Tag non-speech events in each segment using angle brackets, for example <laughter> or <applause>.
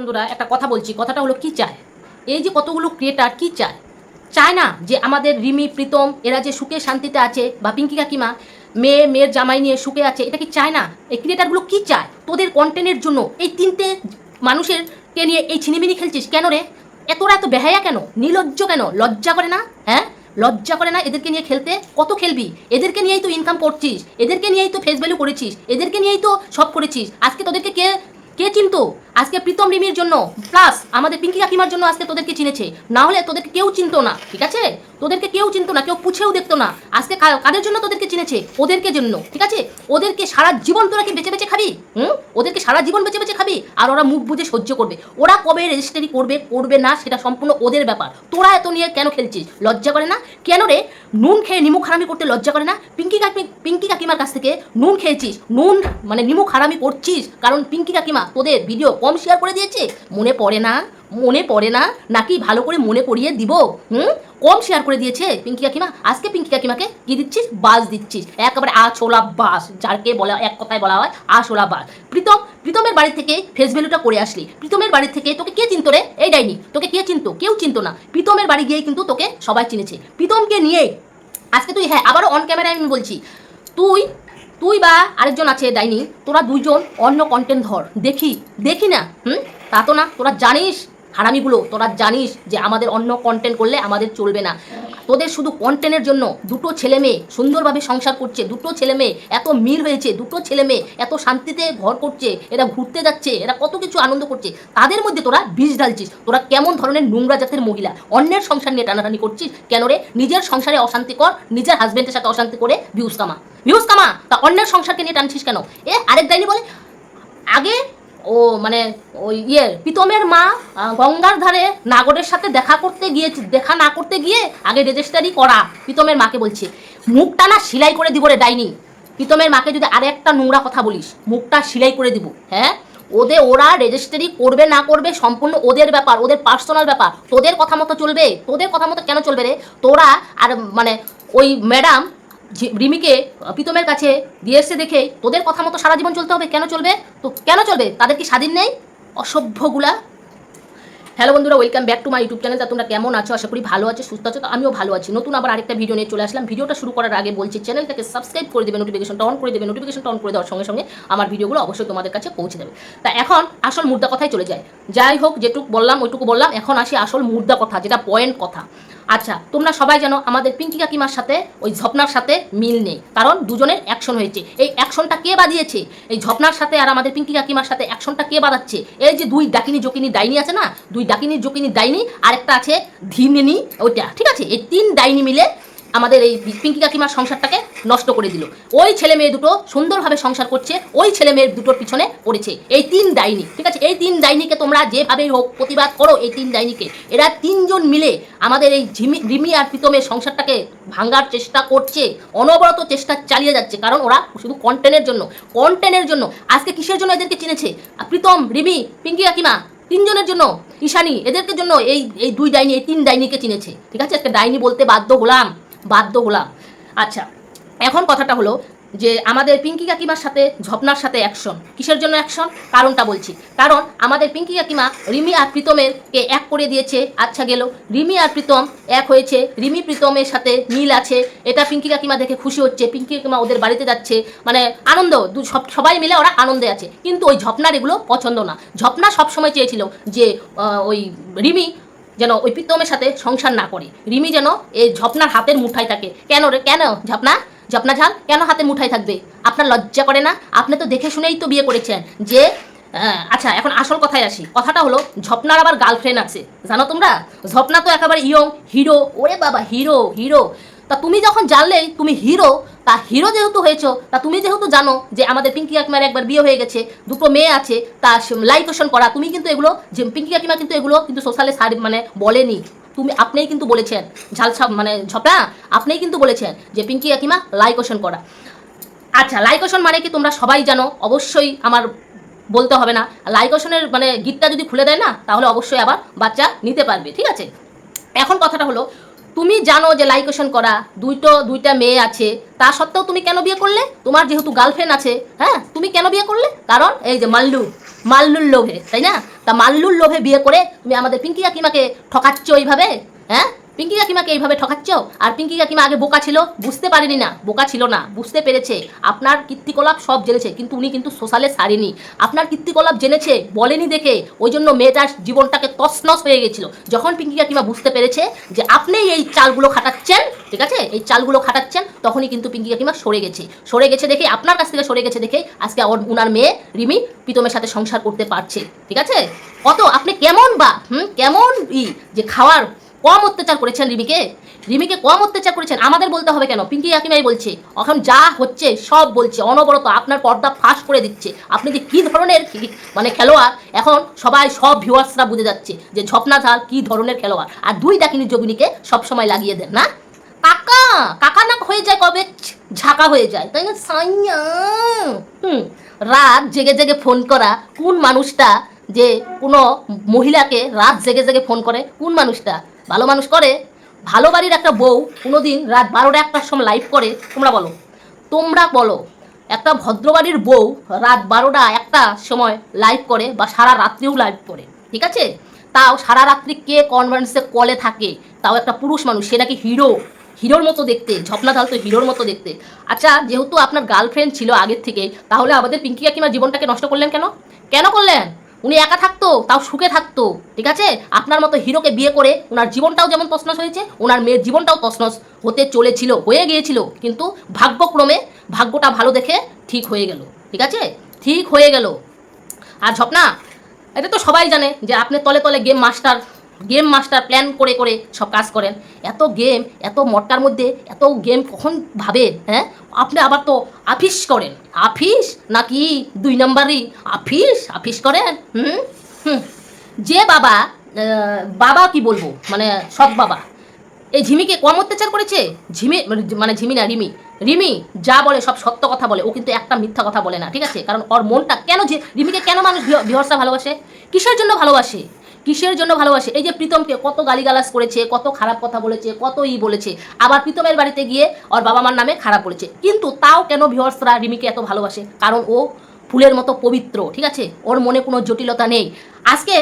বন্ধুরা, একটা কথা বলছি, কথাটা হলো কি চায়? এই যে কতগুলো ক্রিয়েটার কি চায়? চায় না যে আমাদের রিমি, প্রীতম, এরা যে সুখে শান্তিতে আছে, বা পিঙ্কি কাকিমা, মেয়ে, মেয়ের জামাই নিয়ে সুখে আছে, এটা কি চায় না? এই ক্রিয়েটারগুলো কি চায়? তোদের কন্টেন্টের জন্য, এই তিনটে মানুষের কে নিয়ে এই ছিনিমিনি খেলছিস কেন রে? এতরা এত বেহায়া কেন? নির্লজ্জ কেন? লজ্জা করে না? হ্যাঁ? লজ্জা করে না এদেরকে নিয়ে খেলতে? কত খেলবি? এদেরকে নিয়েই তো ইনকাম করছিস, এদেরকে নিয়েই তো ফেস ভ্যালু করেছিস, এদেরকে নিয়েই তো সব করেছিস। আজকে তোদেরকে কে কে চিনতো আজকে প্রীতম রিমির জন্য প্লাস আমাদের পিঙ্কি কাকিমার জন্য আজকে তোদেরকে চিনেছে। না হলে তোদেরকে কেউ চিনতো না, ঠিক আছে? তোদেরকে কেউ চিনতো না, কেউ পুছেও দেখতো না। আজকে কাদের জন্য তোদেরকে চিনেছে? ওদেরকে জন্য, ঠিক আছে? ওদেরকে সারা জীবন তোরা কি বেঁচে বেঁচে খাবি? হুম? ওদেরকে সারা জীবন বেঁচে বেঁচে খাবি? আর ওরা মুখ বুঝে সহ্য করবে। ওরা কবে রেজিস্ট্রি করবে করবে না, সেটা সম্পূর্ণ ওদের ব্যাপার। তোরা এত নিয়ে কেন খেলছিস? লজ্জা করে না? কেন রে? নুন খেয়ে নিমুখ খারামি করতে লজ্জা করে না? পিঙ্কি কাকি পিঙ্কি কাকিমার কাছ থেকে নুন খেয়েছিস। নুন মানে নিমুখ খারামি করছিস। কারণ পিঙ্কি কাকিমা তোদের ভিডিও কম শেয়ার করে দিয়েছে? মনে পড়ে না? মনে পড়ে না? নাকি ভালো করে মনে করিয়ে দিব? হুম? কম শেয়ার করে দিয়েছে পিঙ্কি কাকিমা? আজকে পিঙ্কি কাকিমাকে কি দিচ্ছিস? বাস দিচ্ছিস। একেবারে আছোলা বাস, যারকে বলা এক কথায় বলা হয় আছোলা বাস। প্রীতম, প্রীতমের বাড়ি থেকে ফেস ভ্যালুটা করে আসলি। প্রীতমের বাড়ি থেকে তোকে কে চিনতো রে? এই ডাইনি, তোকে কে চিনতো? কেউ চিনতো না। প্রীতমের বাড়ি গিয়েই কিন্তু তোকে সবাই চিনেছে। প্রীতমকে নিয়ে আজকে তুই হ্যাঁ আবারও অন ক্যামেরায় আমি বলছি, তুই তুই বা আরেকজন আছে ডাইনি, তোরা দুইজন অন্য কন্টেন্ট ধর। দেখি দেখি না, হুম? তা তো না, তোরা জানিস, হারামিগুলো, তোরা জানিস যে আমাদের অন্য কন্টেন্ট করলে আমাদের চলবে না। তোদের শুধু কন্টেন্টের জন্য দুটো ছেলে মেয়ে সুন্দরভাবে সংসার করছে, দুটো ছেলে মেয়ে এত মিল হয়েছে, দুটো ছেলে মেয়ে এত শান্তিতে ঘর করছে, এরা ঘুরতে যাচ্ছে, এরা কত কিছু আনন্দ করছে, তাদের মধ্যে তোরা বিষ ঢালছিস, তোরা কেমন ধরনের নোংরা জাতের মহিলা, অন্যের সংসার নিয়ে টানাটানি করছিস, কেন রে? নিজের সংসারে অশান্তি কর, নিজের হাজব্যান্ডের সাথে অশান্তি করে ভিউজ কামা। ভিউজ কামা? তা অন্যের সংসারকে নিয়ে টানছিস কেন? এ আরেক ডাইনি বলে, আগে ও মানে ওই ইয়ে প্রীতমের মা গঙ্গার ধারে নাগরের সাথে দেখা করতে গিয়ে, দেখা না করতে গিয়ে আগে রেজিস্টারি করা, প্রীতমের মাকে বলছে। মুখটা না সেলাই করে দিব রে ডাইনি। প্রীতমের মাকে যদি আরে একটা নোংরা কথা বলিস, মুখটা সিলাই করে দিব হ্যাঁ? ওদের ওরা রেজিস্ট্রি করবে না করবে সম্পূর্ণ ওদের ব্যাপার, ওদের পার্সোনাল ব্যাপার। তোদের কথা মতো চলবে, তোদের কথা মতো কেন চলবে রে? তোরা আর মানে ওই ম্যাডাম রিমিকে প্রীতমের কাছে দিয়ে এসছে দেখে তোদের কথা মতো সারা জীবন চলতে হবে, কেন চলবে? তো কেন চলবে? তাদের কি স্বাধীন নেই? অসভ্যগুলা হ্যালো বন্ধুরা welcome back to my YouTube channel তা তোমরা কেমন আছো? আশা করি ভালো আছো, সুস্থ আছো, তো আমিও ভালো আছি। নতুন আবার আরেকটা ভিডিও নিয়ে চলে আসলাম। ভিডিওটা শুরু করার আগে বলছি চ্যানেলটাকে সাবস্ক্রাইব করে দেবে নোটিফিকেশনটা অন করে দেবে। নোটিফিকেশনটা অন করে দেওয়ার সঙ্গে সঙ্গে আমার ভিডিওগুলো অবশ্যই তোমাদের কাছে পৌঁছে দেবে। তা এখন আসল মুদ্রা কথাই চলে যায় যাই হোক, যেটুকু বললাম, ওইটুকু বললাম। এখন আসি আসল মুদ্রা কথা, যেটা পয়েন্ট কথা। আচ্ছা তোমরা সবাই জানো আমাদের পিঙ্কি কাকিমার সাথে, ওই ঝপনার সাথে মিল নেই। কারণ দুজনের অ্যাকশন হয়েছে। এই অ্যাকশনটা কে বাদিয়েছে এই ঝপনার সাথে আর আমাদের পিঙ্কি কাকিমার সাথে অ্যাকশনটা কে বাদাচ্ছে এই যে দুই ডাকিনী জকিনী ডাইনি আছে না? দুই ডাকিনী জকিনী ডাইনি আর একটা আছে ধীমিনী ওইটা। ঠিক আছে? এই তিন ডাইনি মিলে আমাদের এই পিঙ্কি কাকিমার সংসারটাকে নষ্ট করে দিল। ওই ছেলে মেয়ে দুটো সুন্দরভাবে সংসার করছে, ওই ছেলে মেয়ের দুটোর পিছনে পড়েছে। এই তিন ডাইনি, ঠিক আছে? এই তিন ডাইনিকে তোমরা যেভাবেই হোক প্রতিবাদ করো, এই তিন ডাইনিকে। এরা তিনজন মিলে আমাদের এই ঝিমি, রিমি আর প্রীতমের সংসারটাকে ভাঙার চেষ্টা করছে, অনবরত চেষ্টা চালিয়ে যাচ্ছে, কারণ ওরা শুধু কন্টেন্টের জন্য। কন্টেন্টের জন্য। আজকে কিসের জন্য এদেরকে চিনেছে? প্রীতম, রিমি, পিঙ্কি কাকিমা, তিনজনের জন্য। ঈশানী, এদেরকে জন্য এই এই দুই ডাইনি, এই তিন ডাইনিকে চিনেছে। ঠিক আছে? আজকে ডাইনি বলতে বাধ্য হলাম বাধ্য হলাম আচ্ছা এখন কথাটা হলো যে আমাদের পিঙ্কি কাকিমার সাথে, ঝপনার সাথে অ্যাকশন কিসের জন্য অ্যাকশন কারণটা বলছি। কারণ আমাদের পিঙ্কি কাকিমা রিমি আর প্রীতমের কে এক করে দিয়েছে। আচ্ছা গেল। রিমি আর প্রীতম এক হয়েছে। রিমি প্রীতমের সাথে মিল আছে। এটা পিঙ্কি কাকিমা দেখে খুশি হচ্ছে। পিঙ্কি কাকিমা ওদের বাড়িতে যাচ্ছে। মানে আনন্দ। সব সবাই মিলে ওরা আনন্দে আছে। কিন্তু ওই ঝপনার এগুলো পছন্দ না। ঝপনা সবসময় চেয়েছিল যে ওই রিমি যেন ওই প্রীতমের সাথে সংসার না করে। রিমি যেন এই ঝপনার হাতের মুঠায় থাকে। কেন রে কেন ঝপনা? ঝপনা ঝাল কেন হাতে মুঠায় থাকবে? আপনার লজ্জা করে না? আপনি তো দেখে শুনেই তো বিয়ে করেছেন যে আচ্ছা এখন আসল কথায় আসি। কথাটা হলো, ঝপনার আবার গার্লফ্রেন্ড আছে। জানো তোমরা? ঝপনা তো একেবারে ইয়ং, হিরো। ওরে বাবা, হিরো হিরো। তা তুমি যখন জানলেই তুমি হিরো, তা হিরো যেহেতু হয়েছো, তা তুমি যেহেতু জানো যে আমাদের পিঙ্কি কাকিমার একবার বিয়ে হয়ে গেছে, দুটো মেয়ে আছে, তা লাইকেশন করা, তুমি কিন্তু এগুলো, যে পিঙ্কি কাকিমা কিন্তু এগুলো কিন্তু সোশ্যালে মানে বলেনি। তুমি আপনিই কিন্তু বলেছেন ঝালছাপ মানে ঝপনা আপনিই কিন্তু বলেছেন যে পিঙ্কি কাকিমা লাইকেশন করা। আচ্ছা লাইকেশন মানে কি তোমরা সবাই জানো? অবশ্যই আমার বলতে হবে না। লাইকেশনের মানে গিটটা যদি খুলে দেয় না, তাহলে অবশ্যই আবার বাচ্চা নিতে পারবে, ঠিক আছে? এখন কথাটা হলো, তুমি জানো যে লাইকেশন করা, দুইটো, দুইটা মেয়ে আছে, তা সত্ত্বেও তুমি কেন বিয়ে করলে? তোমার যেহেতু গার্লফ্রেন্ড আছে হ্যাঁ? তুমি কেন বিয়ে করলে? কারণ এই যে মাল্লু। মাল্লুর লোভে, তাই না? তা মাল্লুর লোভে বিয়ে করে তুমি আমাদের পিঙ্কি কাকিমাকে ঠকাচ্ছ ওইভাবে হ্যাঁ? পিঙ্কি কাকিমাকে এইভাবে ঠকাচ্ছ? আর পিঙ্কি কাকিমা আগে বোকা ছিল, বুঝতে পারেনি না। বোকা ছিল না, বুঝতে পেরেছে। আপনার কীর্তিকলাপ সব জেনেছে, কিন্তু উনি কিন্তু সোশ্যালে সারেনি। আপনার কীর্তিকলাপ জেনেছে, বলেনি দেখে ওই জন্য মেয়েটার জীবনটাকে তসনস হয়ে গেছিল। যখন পিঙ্কি কাকিমা বুঝতে পেরেছে যে আপনি এই চালগুলো খাটাচ্ছেন, ঠিক আছে? এই চালগুলো খাটাচ্ছেন, তখনই কিন্তু পিঙ্কি কাকিমা সরে গেছে। সরে গেছে দেখে, আপনার কাছ থেকে সরে গেছে দেখে, আজকে ওর উনার মেয়ে রিমি প্রীতমের সাথে সংসার করতে পারছে, ঠিক আছে? কত আপনি কেমন বা, হুম? কেমন ই, যে খাওয়ার কম অত্যাচার করেছেন রিমিকে। রিমিকে কম অত্যাচার করেছেন। আমাদের বলতে হবে কেন? পিঙ্কি কাকিমাই বলছে, এখন যা হচ্ছে সব বলছে। অনবরত আপনার পর্দা ফাঁস করে দিচ্ছে। আপনি যে কী ধরনের মানে খেলোয়াড়, এখন সবাই সব ভিউয়ার্সরা বুঝে যাচ্ছে যে ঝপনা ঝাল কী ধরনের খেলোয়াড়। আর দুই ডাকিনি যোগিনীকে সবসময় লাগিয়ে দেন, না? কাকা কাকা না হয়ে যায় কবে? ঝাঁকা হয়ে যায়, তাই না? সাইয়া। হুম, রাত জেগে জেগে ফোন করা। কোন মানুষটা যে কোনো মহিলাকে রাত জেগে জেগে ফোন করে? কোন মানুষটা? ভালো মানুষ করে, ভালো বাড়ির একটা বউ কোনোদিন রাত বারোটা একটার সময় লাইভ করে, তোমরা বলো। তোমরা বলো, একটা ভদ্রবাড়ির বউ রাত বারোটা একটা সময় লাইভ করে বা সারা রাত্রিও লাইভ করে, ঠিক আছে? তাও সারা রাত্রি কে কনফারেন্সে কলে থাকে? তাও একটা পুরুষ মানুষ, সে নাকি হিরো হিরোর মতো দেখতে, ঝপনা ঢাল তো হিরোর মতো দেখতে। আচ্ছা যেহেতু আপনার গার্লফ্রেন্ড ছিল আগের থেকে, তাহলে আমাদের পিঙ্কি কাকিমার জীবনটাকে নষ্ট করলেন কেন? কেন করলেন? উনি একা থাকতো, তাও সুখে থাকতো, ঠিক আছে? আপনার মতো হিরোকে বিয়ে করে ওনার জীবনটাও যেমন তসনস হয়েছে, ওনার মেয়ের জীবনটাও প্রশ্ন হতে চলেছিল, হয়ে গিয়েছিল, কিন্তু ভাগ্যক্রমে ভাগ্যটা ভালো দেখে ঠিক হয়ে গেল, ঠিক আছে? ঠিক হয়ে গেল। আর ঝপনা এটা তো সবাই জানে যে আপনি তলে তলে game master game master plan করে করে সব কাজ করেন। এত গেম এত মটকার মধ্যে এত গেম কখন ভাবেন হ্যাঁ? আপনি আবার তো আফিস করেন। আফিস নাকি দুই নাম্বারই? আফিস? আফিস করেন? হুম? হুম। যে বাবা বাবা কি বলব? মানে সব বাবা। এই ঝিমিকে কম অত্যাচার করেছে? ঝিমি মানে ঝিমি না, রিমি। রিমি যা বলে সব সত্য কথা বলে। ও কিন্তু একটা মিথ্যা কথা বলে না, ঠিক আছে? কারণ ওর মনটা কেন যে রিমিকে কেন মানুষ বিহর্সা ভালোবাসে? কিসের জন্য ভালোবাসে? কিসের জন্য ভালোবাসে? এই যে প্রীতমকে কত গালিগালাজ করেছে, কত খারাপ কথা বলেছে, কত ই বলেছে, আবার প্রীতমের বাড়িতে গিয়ে ওর বাবা মার নামে খারাপ বলেছে। কিন্তু তাও কেন ভিওর্সরা রিমিকে এত ভালোবাসে? কারণ ও ফুলের মতো পবিত্র, ঠিক আছে? ওর মনে কোনো জটিলতা নেই। আজকে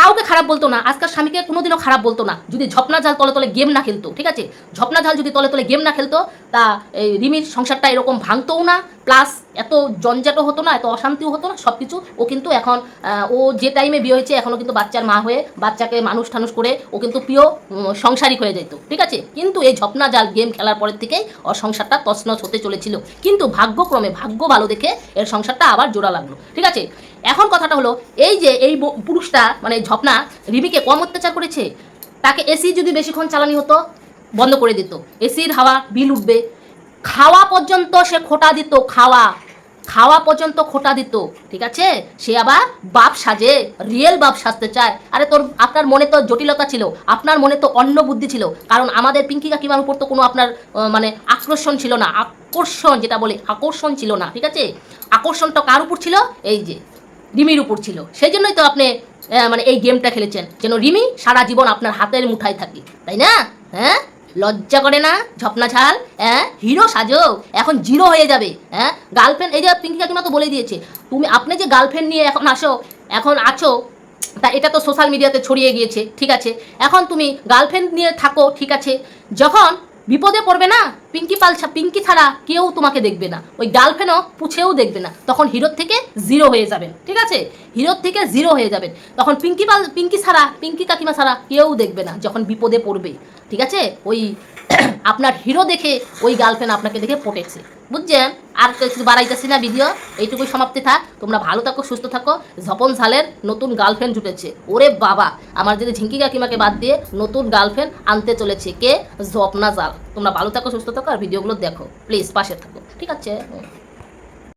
কাউকে খারাপ বলতো না, আজকাল স্বামীকে কোনোদিনও খারাপ বলতো না। যদি ঝপনা ঝাল তলে তলে গেম না খেলতো, ঠিক আছে? ঝপনা ঝাল যদি তলে তলে গেম না খেলতো, তা এই রিমির সংসারটা এরকম ভাঙতোও না, প্লাস এত জঞ্জাটও হতো না, এত অশান্তিও হতো না সব কিছু ও কিন্তু এখন ও যে টাইমে বিয়ে হয়েছে এখনও কিন্তু বাচ্চার মা হয়ে, বাচ্চাকে মানুষ ঠানুষ করে ও কিন্তু প্রিয় সংসারিক হয়ে যেত ঠিক আছে? কিন্তু এই ঝপনা জাল গেম খেলার পরের থেকেই ওর সংসারটা তছনছ হতে চলেছিল। কিন্তু ভাগ্যক্রমে, ভাগ্য ভালো দেখে এর সংসারটা আবার জোড়া লাগল, ঠিক আছে? এখন কথাটা হলো, এই যে এই পুরুষটা মানে ঝপনা, রিমিকে কম অত্যাচার করেছে, তাকে এসি যদি বেশিক্ষণ চালানি হতো, বন্ধ করে দিত। এসির হাওয়া বিল উঠবে। খাওয়া পর্যন্ত সে খোটা দিত, খাওয়া। খাওয়া পর্যন্ত খোটা দিত, ঠিক আছে? সে আবার বাপ সাজে রিয়েল বাপ সাজতে চায়। আরে তোর, আপনার মনে তো জটিলতা ছিল, আপনার মনে তো অন্য বুদ্ধি ছিল। কারণ আমাদের পিঙ্কি কাকিমার উপর তো কোনো আপনার মানে আকর্ষণ ছিল না। আকর্ষণ, যেটা বলে আকর্ষণ ছিল না, ঠিক আছে? আকর্ষণটা কার উপর ছিল? এই যে রিমির উপর ছিল। সেই জন্যই তো আপনি মানে এই গেমটা খেলেছেন। যেন রিমি সারা জীবন আপনার হাতের মুঠায় থাকে। তাই না? হ্যাঁ? লজ্জা করে না? ঝপনা ছাল হ্যাঁ? হিরো সাজো এখন জিরো হয়ে যাবে। হ্যাঁ? গার্লফ্রেন্ড এই যে পিঙ্কি কাকিমা তো বলে দিয়েছে। তুমি, আপনি যে গার্লফ্রেন্ড নিয়ে এখন আসো, এখন আছো, তা এটা তো সোশ্যাল মিডিয়াতে ছড়িয়ে গিয়েছে। ঠিক আছে? এখন তুমি গার্লফ্রেন্ড নিয়ে থাকো, ঠিক আছে? যখন বিপদে পড়বে না পিঙ্কি পাল ছা- পিঙ্কি ছাড়া কেউ তোমাকে দেখবে না। ওই গার্লফ্রেন্ডও পুছেও দেখবে না। তখন হিরোর থেকে জিরো হয়ে যাবেন, ঠিক আছে? হিরোর থেকে জিরো হয়ে যাবেন। তখন পিঙ্কি পাল, পিঙ্কি ছাড়া, পিঙ্কি কাকিমা ছাড়া কেউ দেখবে না যখন বিপদে পড়বে, ঠিক আছে? ওই <clears throat> আপনার হিরো দেখে ওই গার্লফ্রেন্ড আপনাকে দেখে পটেছে বুঝছেন? আর কিছু বাড়াইতেছি না ভিডিও এইটুকুই সমাপ্তি থাক। তোমরা ভালো থাকো, সুস্থ থাকো। ঝপন ঝালের নতুন গার্লফ্রেন্ড জুটেছে। ওরে বাবা, আমার যদি ঝিঙ্কি কাকিমাকে বাদ দিয়ে নতুন গার্লফ্রেন্ড আনতে চলেছে কে? জপনা জাল তোমরা ভালো থাকো, সুস্থ থাকো আর ভিডিওগুলো দেখো। প্লিজ পাশে থাকো। ঠিক আছে?